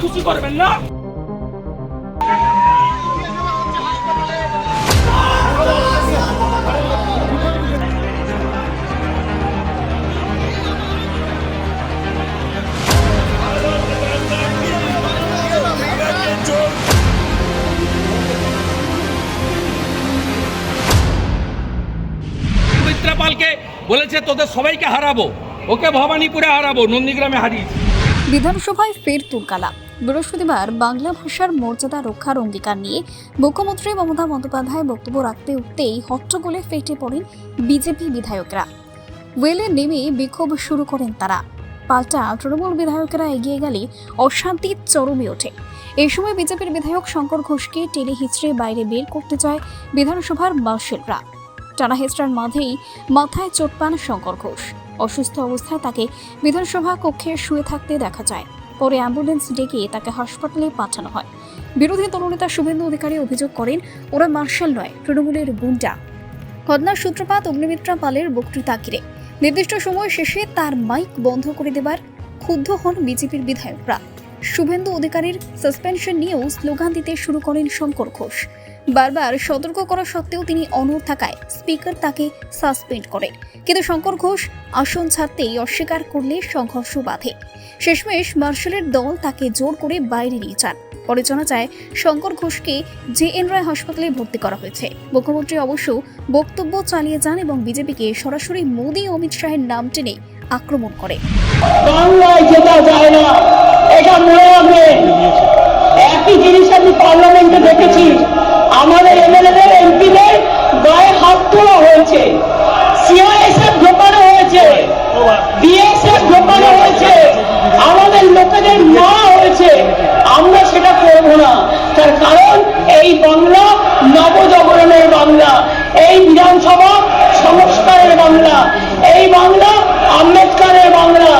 খুশি করবেন না। পালকে বলেছে, তোদের সবাইকে হারাবো। ওকে ভবানীপুরে হারাবো, নন্দীগ্রামে বিধানসভায় ফের তুলকালা বৃহস্পতিবার বাংলা ভাষার মর্যাদা রক্ষার অঙ্গীকার নিয়ে মুখ্যমন্ত্রী মমতা বন্দ্যোপাধ্যায় বক্তব্য রাখতে উঠতেই হট্টগোলে ফেটে পড়েন বিজেপি বিধায়করা। ওয়েলে নেমে বিক্ষোভ শুরু করেন তারা। পাল্টা তৃণমূল বিধায়কেরা এগিয়ে গেলে অশান্তির চরমে ওঠে। এই সময় বিজেপির বিধায়ক শঙ্কর ঘোষকে টেনে হিচড়ে বাইরে বের করতে চায় বিধানসভার মার্শেলরা টানা হেঁচড়ার মাঝেই মাথায় চোট পান শঙ্কর ঘোষ। অসুস্থ অবস্থায় তাকে বিধানসভা কক্ষে শুয়ে থাকতে দেখা যায়। পরে অ্যাম্বুলেন্স ডেকে তাকে হাসপাতালে পাঠানো হয়। বিরোধী দলনেতা শুভেন্দু অধিকারী অভিযোগ করেন, ওরা মার্শাল নয়, তৃণমূলের গুন্ডা। ঘটনার সূত্রপাত অগ্নিমিত্রা পালের বক্তৃতা ঘিরে। নির্দিষ্ট সময় শেষে তার মাইক বন্ধ করে দেবার ক্ষুব্ধ হন বিজেপির বিধায়করা। শুভেন্দু অধিকারীর সাসপেনশন নিয়েও স্লোগান দিতে শুরু করেন শঙ্কর ঘোষ। বারবার সতর্ক করা সত্ত্বেও তিনি অনড় থাকায় স্পিকার তাকে সাসপেন্ড করেন কিন্তু শঙ্কর ঘোষ আসন ছাড়তেই অস্বীকার করলে সংঘর্ষ বাধে। শেষমেশ মার্শালের দল তাকে জোর করে বাইরে নিয়ে যান। পরে জানা যায়, শঙ্কর ঘোষকে জে এন রায় হাসপাতালে ভর্তি করা হয়েছে। মুখ্যমন্ত্রী অবশ্য বক্তব্য চালিয়ে যান এবং বিজেপিকে সরাসরি মোদী অমিত শাহের নাম টেনে আক্রমণ করে। একই জিনিস আমি পার্লামেন্টে দেখেছি। আমাদের এমএলএদের এমপিদের গায়ে হাত তোলা হয়েছে। সিআইএসএফ ঢোকানো হয়েছে। বিএসএফ ঢোকানো হয়েছে। আমাদের লোকেদের মা হয়েছে। আমরা সেটা করব না। তার কারণ এই বাংলা নবজাগরণের বাংলা, এই বিধানসভা সংস্কারের বাংলা, এই বাংলা আম্বেদকরের বাংলা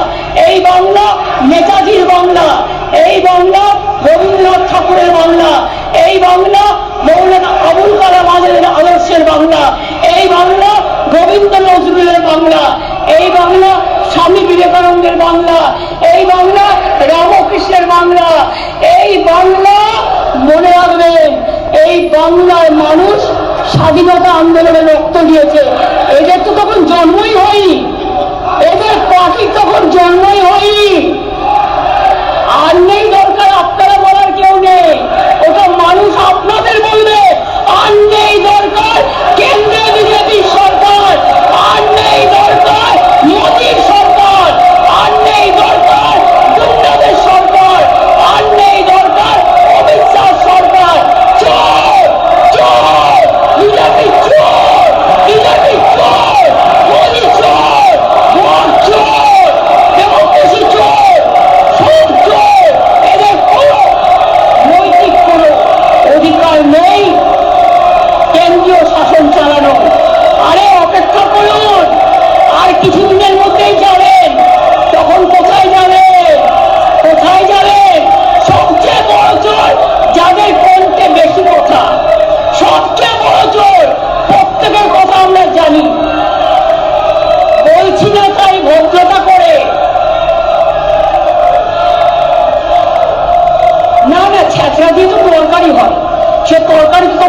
এই বাংলা নেতাজির বাংলা এই বাংলা রবীন্দ্রনাথ ঠাকুরের বাংলা এই বাংলা মৌলানা আবুল কালাম আজাদের আদর্শের বাংলা। এই বাংলা গোবিন্দ নজরুলের বাংলা। এই বাংলা স্বামী বিবেকানন্দের বাংলা। এই বাংলা রামকৃষ্ণের বাংলা। এই বাংলা মনে রাখবেন এই বাংলার মানুষ স্বাধীনতা আন্দোলনে রক্ত দিয়েছে। এদের তো তখন জন্মই হয়নি। এদের পাখি তখন জন্মই হয়নি। আর নেই দরকার আপনারা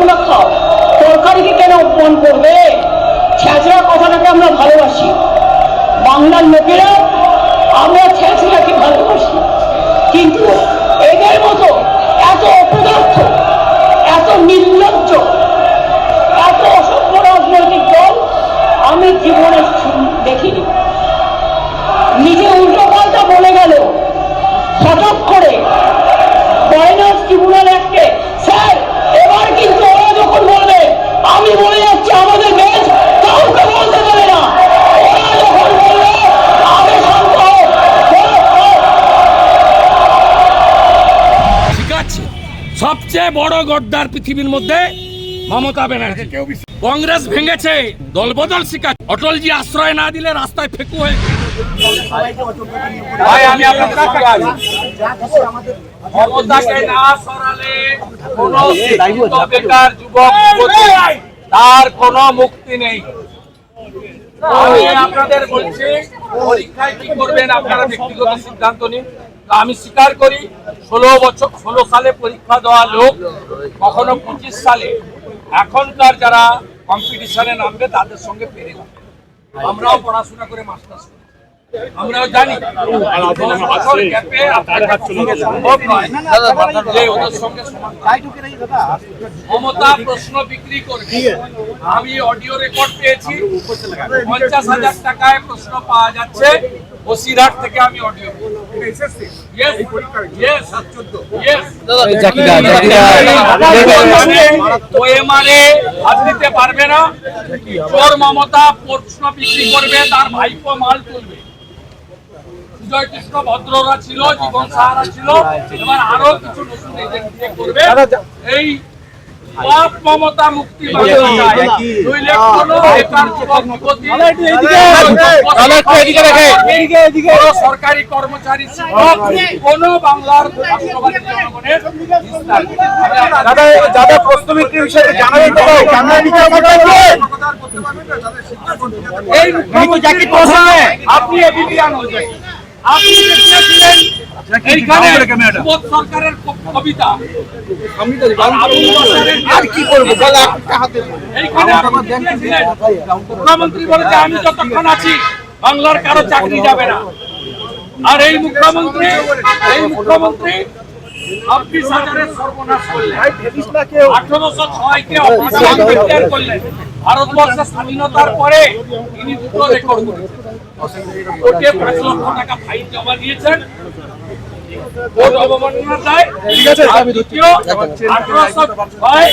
খাও তরকারিকে কেন অপমান করবে? ছেঁচড়া কথাটাকে আমরা ভালোবাসি। বাংলার লোকেরা আমরা ছেঁচড়াকে ভালোবাসি। কিন্তু এদের মতো এত অপদার্থ, এত নির্লজ্জ, এত অসভ্য রাজনৈতিক দল আমি জীবনে দেখিনি। নিজে উল্টো পাল্টা বলে গেল হঠাৎ করে ফরেনার্স ট্রিব্যুনাল অ্যাক্টে যাচ্ছি আমাদের বেঞ্চ কাউকে বলতে দেবে না। ওরা যখন বলবে শান্ত। সবচেয়ে বড় গদ্দার পৃথিবীর মধ্যে মমতা ব্যানার্জি। কংগ্রেস ভেঙেছে দলবদল শিকার অটলজি আশ্রয় না দিলে রাস্তায় ফেকু হয়ে ভাই আমি মমতাকে না সরালে কোন শিক্ষিত বেকার যুবক তার কোনো মুক্তি নেই। আমি আপনাদের বলছি, পরীক্ষায় কি করবেন আপনারা ব্যক্তিগত সিদ্ধান্ত নিন। আমি স্বীকার করি, ষোলো বছর, ষোলো সালে পরীক্ষা দেওয়া লোক কখনো পঁচিশ সালে, এখনকার যারা কম্পিটিশনে নামবে তাদের সঙ্গে পেরে আমরাও পড়াশোনা করে মাস্টার্স। আমরাও জানি। সম্ভব নয় যে ওদের সঙ্গে মমতা প্রশ্ন বিক্রি করবে। আমি অডিও রেকর্ড পেয়েছি। পঞ্চাশ হাজার টাকায় প্রশ্ন পাওয়া যাচ্ছে। বসিরহাট থেকে আমি অডিও হাত দিতে পারবে না। চোর মমতা প্রশ্ন বিক্রি করবে তার ভাইপো মাল তুলবে। সুজয় কৃষ্ণ ভদ্ররা ছিল জীবন সাহারা ছিল এবার আরও কিছু নতুন করবে এই পাপ মমতা মুক্তি সরকারি কর্মচারী কোন বাংলার। দাদা দাদা প্রশ্ন বিক্রির বিষয়ে জানাবেন এই আপনি এবিপিয়ান হয়ে আপনি লিখেছিলেন এইখানে সরকারের কবিতা। আর আবুল বাশারের আর কি করব? এইখানে মুখ্যমন্ত্রী বলেছে আমি যতক্ষণ আছি বাংলার কারও চাকরি যাবে না। আর এই মুখ্যমন্ত্রী এই মুখ্যমন্ত্রী ছাব্বিশ হাজারের সর্বনাশ করলেন আঠারোশো ছয়কে অপারেশন ডিক্লেয়ার করলেন ভারতবর্ষের স্বাধীনতার পরে তিনি দুটো রেকর্ড করেছেন কোর্টে পাঁচ লক্ষ টাকা ফাইন জমা দিয়েছেন কোর্ট অবমাননা দেয় ঠিক আছে আঠারোশো ছয়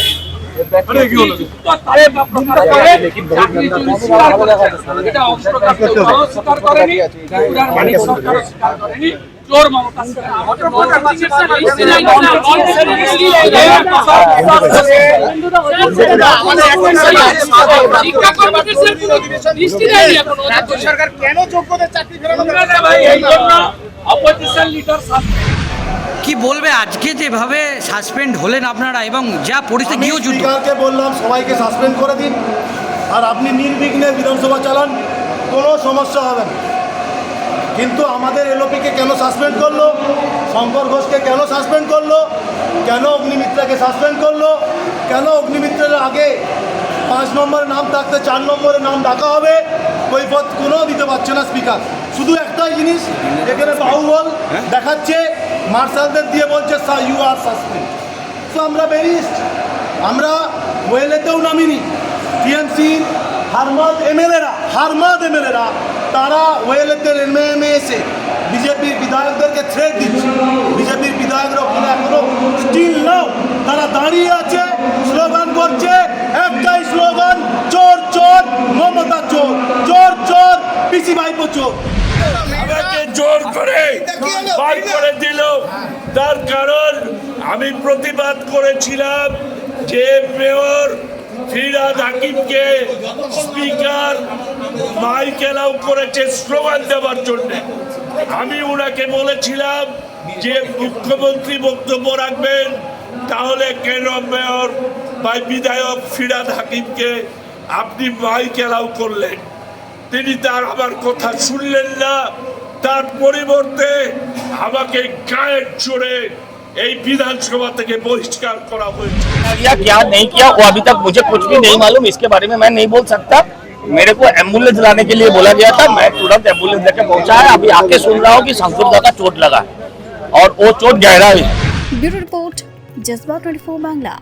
স্বীকার করেনি স্বীকার করেনি সরকার কেন যোগ্যদের চাকরি অপোজিশন লিডার কি বলবে আজকে যেভাবে সাসপেন্ড হলেন আপনারা এবং যা পরিস্থিতি গৃহযুদ্ধ বললাম সবাইকে সাসপেন্ড করে দিন আর আপনি নির্বিঘ্নে বিধানসভা চালান কোনো সমস্যা হবে না কিন্তু আমাদের এলওপিকে কেন সাসপেন্ড করল? শঙ্কর ঘোষকে কেন সাসপেন্ড করল? কেন অগ্নিমিত্রাকে সাসপেন্ড করল? কেন অগ্নিমিত্রের আগে পাঁচ নম্বরের নাম থাকতে চার নম্বরের নাম ডাকা হবে? কৈফত কোনো দিতে পারছে না স্পিকার। শুধু একটাই জিনিস এখানে বাহুবল দেখাচ্ছে মার্শালদের দিয়ে বলছে সা ইউ আর সাসপেন্ড তো আমরা বেরিয়েছি আমরা ওয়েলেতেও নামিনি। টিএমসি হারমাদ এমএলএরা হারমাদ এমএলএরা তারা ওয়েলেতে নেমে নেমে এসে বিজেপির বিধায়কদেরকে থ্রেট দিচ্ছে। বিজেপির বিধায়করা ওখানে এখনও স্টিল নাও তারা দাঁড়িয়ে আছে, স্লোগান করছে, একটাই স্লোগান, চোর চোর, মমতা চোর চোর চোর, পিসি ভাইপো চোর। জোর করে বার করে দিল। তার কারণ আমি প্রতিবাদ করেছিলাম যে মেয়র ফিরাদ হাকিমকে স্পিকার মাইক এলাও করেছে স্লোগান দেওয়ার জন্য। আমি ওনাকে বলেছিলাম যে মুখ্যমন্ত্রী বক্তব্য রাখবেন, তাহলে কেন মেয়র বা বিধায়ক ফিরাদ হাকিমকে আপনি মাইক এলাও করলেন? তিনি তার আমার কথা শুনলেন না, তার পরিবর্তে আমাকে গায়ের জোরে এই বিধানসভা থেকে বহিষ্কার করা হয়েছে किया क्या नहीं किया वो अभी तक मुझे कुछ भी नहीं मालूम इसके बारे में मैं नहीं बोल सकता मेरे को एम्बुलेंस लाने के लिए बोला गया था मैं तुरंत एम्बुलेंस लेके पहुंचा है अभी आके सुन रहा हूँ कि शंकुरदा का चोट लगा है और वो चोट गहरा है bureau report Jazba twenty Bangla